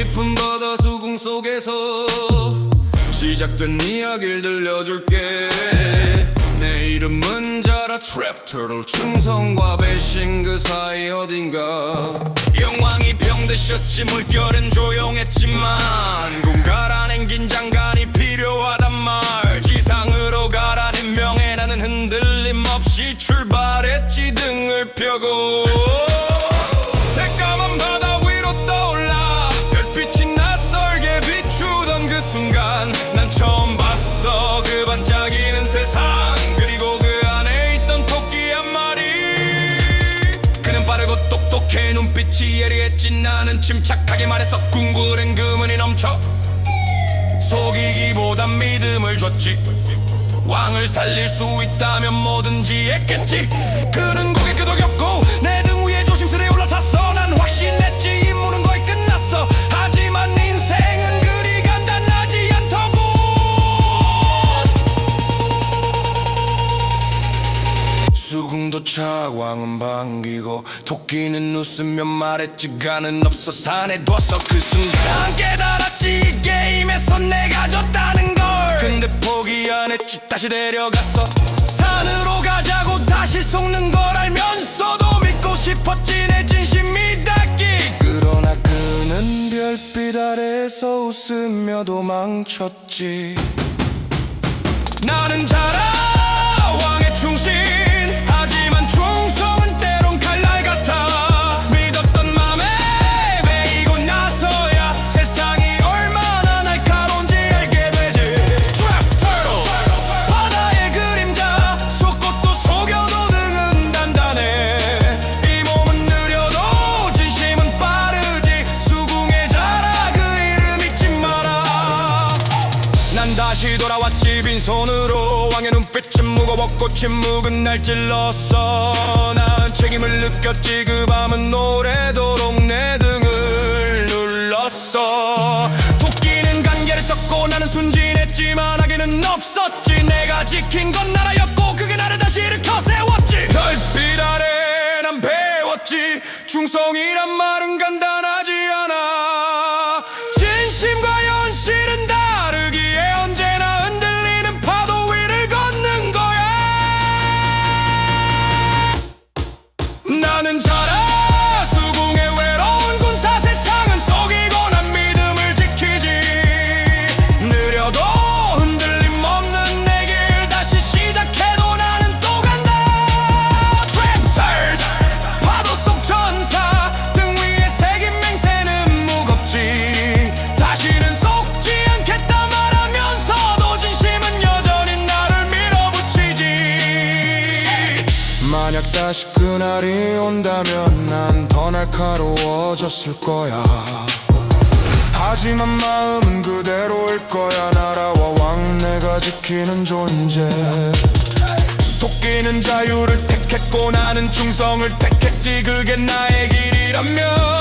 깊은 바다 수궁 속에서 시작된 이야기를 들려줄게. 내 이름은 자라 트랩 터tle 충성과 배신 그 사이 어딘가. 영왕이 병드셨지 물결은 조용했지만 꿈 가라는 긴장감이 그 반짝이는 세상 그리고 그 안에 있던 토끼 한 마리. 그는 빠르고 똑똑해 눈빛이 예리했지. 나는 침착하게 말했어 궁금한 그문이 넘쳐 속이기보단 믿음을 줬지. 왕을 살릴 수 있다면 뭐든지 했겠지. 그는 고개 끄덕였고 내 수궁도 차왕은 반기고 토끼는 웃으며 말했지 가는 없어 산에 뒀어 그 순간. 깨달았지 이 게임에서 내가 졌다는 걸. 근데 포기 안 했지 다시 데려갔어. 산으로 가자고 다시 속는 걸 알면서도 믿고 싶었지 내 진심이 닿기. 그러나 그는 별빛 아래서 웃으며 도망쳤지. 나는 자라 돌아왔지 빈손으로 왕의 눈빛은 무거웠고 침묵은 날 찔렀어. 난 책임을 느꼈지 그 밤은 노래도록 내 등을 눌렀어. 토끼는 간계를 썼고 나는 순진했지만 하기는 없었지. 내가 지킨 건 나라였고 그게 나를 다시 일으켜 세웠지. 별빛 아래 난 배웠지. 충성이란 말은 간단하 다시 그날이 온다면 난 더 날카로워졌을 거야. 하지만 마음은 그대로일 거야. 나라와 왕 내가 지키는 존재. 토끼는 자유를 택했고 나는 충성을 택했지. 그게 나의 길이라면